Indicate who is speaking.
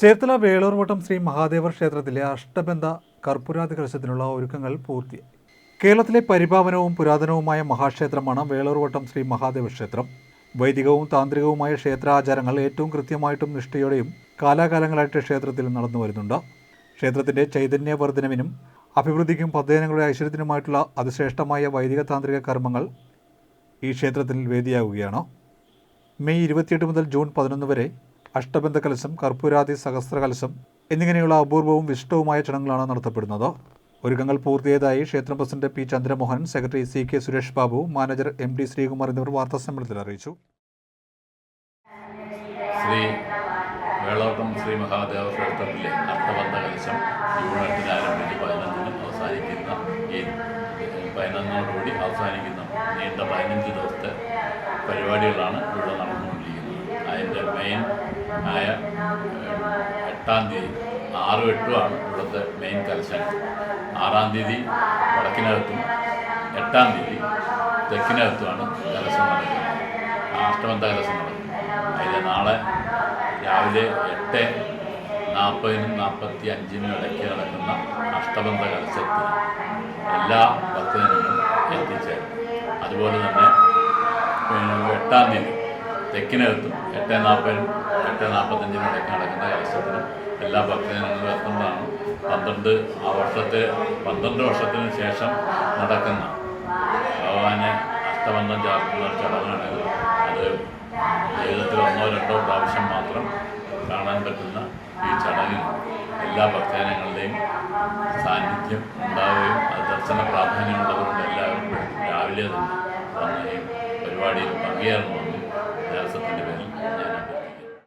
Speaker 1: ചേർത്തല വേളൂർവട്ടം ശ്രീ മഹാദേവർ ക്ഷേത്രത്തിലെ അഷ്ടബന്ധ കർപ്പൂരാതി കലശത്തിനുള്ള ഒരുക്കങ്ങൾ പൂർത്തിയായി. കേരളത്തിലെ പരിപാവനവും പുരാതനവുമായ മഹാക്ഷേത്രമാണ് വേളൂർവട്ടം ശ്രീ മഹാദേവ ക്ഷേത്രം. വൈദികവും താന്ത്രികവുമായ ക്ഷേത്രാചാരങ്ങൾ ഏറ്റവും കൃത്യമായിട്ടും നിഷ്ഠയോടെയും കാലാകാലങ്ങളായിട്ട് ക്ഷേത്രത്തിൽ നടന്നു വരുന്നുണ്ട്. ക്ഷേത്രത്തിന്റെ ചൈതന്യവർദ്ധനവിനും അഭിവൃദ്ധിക്കും പദ്ധതികളുടെ ഐശ്വര്യത്തിനുമായിട്ടുള്ള അതിശ്രേഷ്ഠമായ വൈദിക താന്ത്രിക കർമ്മങ്ങൾ ഈ ക്ഷേത്രത്തിൽ വേദിയാവുകയാണ്. മെയ് ഇരുപത്തിയെട്ട് മുതൽ ജൂൺ പതിനൊന്ന് വരെ അഷ്ടബന്ധ കലശം കർപ്പൂരാതി സഹസ്ര കലശം എന്നിങ്ങനെയുള്ള അപൂർവവും വിശിഷ്ടവുമായ ചടങ്ങുകളാണ് നടത്തപ്പെടുന്നത്. ഒരുക്കങ്ങൾ പൂർത്തിയായതായി ക്ഷേത്രം president P. Chandramohan secretary C. K. Suresh Babu manager M. D. Sreekumar എന്നിവർ വാർത്താസമ്മേളനത്തിൽ അറിയിച്ചു.
Speaker 2: ശ്രീ വേളോട്ടം ശ്രീ മഹാദേവ ക്ഷേത്രത്തിലെ അർത്ഥബന്ധ കലശം ജൂൺ എട്ടിന് ആരംഭിച്ച് പതിനഞ്ചിന് അവസാനിക്കുന്ന ഈ പതിനൊന്നോടുകൂടി അവസാനിക്കുന്ന നീണ്ട പതിനഞ്ച് ദിവസത്തെ പരിപാടികളാണ് ഇവിടെ നടന്നുകൊണ്ടിരിക്കുന്നത്. അതിന്റെ മെയിൻ ആയ എട്ടാം തീയതി ആറും എട്ടുമാണ് ഇവിടുത്തെ മെയിൻ കലശങ്ങൾ ആറാം തീയതി വടക്കിനകത്തും എട്ടാം തീയതി തെക്കിനകത്തുമാണ് കലശം നടക്കുന്നത്. അഷ്ടമന്ത കലശം നടക്കുന്നത്. അതിൽ നാളെ രാവിലെ എട്ട് നാൽപ്പതിനും നാൽപ്പത്തി അഞ്ചിനും ഇടയ്ക്ക് നടക്കുന്ന അഷ്ടബന്ധ കലശത്തിൽ എല്ലാ ഭക്തജനങ്ങളും എത്തിച്ചേരും. അതുപോലെ തന്നെ എട്ടാം തീയതി തെക്കിനകത്തും എട്ട് നാൽപ്പതിനും എട്ട് നാൽപ്പത്തഞ്ചിന് ഇടയ്ക്ക് നടക്കുന്ന കലോത്സവത്തിനും എല്ലാ ഭക്തജനങ്ങളും എത്തുന്നതാണ് പന്ത്രണ്ട് ആ വർഷത്തെ പന്ത്രണ്ട് വർഷത്തിന് ശേഷം നടക്കുന്ന ഭഗവാനെ അഷ്ടബന്ധം ചാർത്തുന്ന ഒരു ചടങ്ങാണിത്. അത് ജീവിതത്തിൽ ഒന്നോ രണ്ടോ പ്രാവശ്യം മാത്രം കാണാൻ പറ്റുന്ന ഈ ചടങ്ങിൽ എല്ലാ ഭക്തജനങ്ങളുടെയും സാന്നിധ്യം ഉണ്ടാവുകയും അത് ദർശന പ്രാധാന്യമുള്ളതുകൊണ്ട് എല്ലാവരും. രാവിലെ തന്നെ വന്ന് പരിപാടിയിൽ പങ്കുചേർന്നു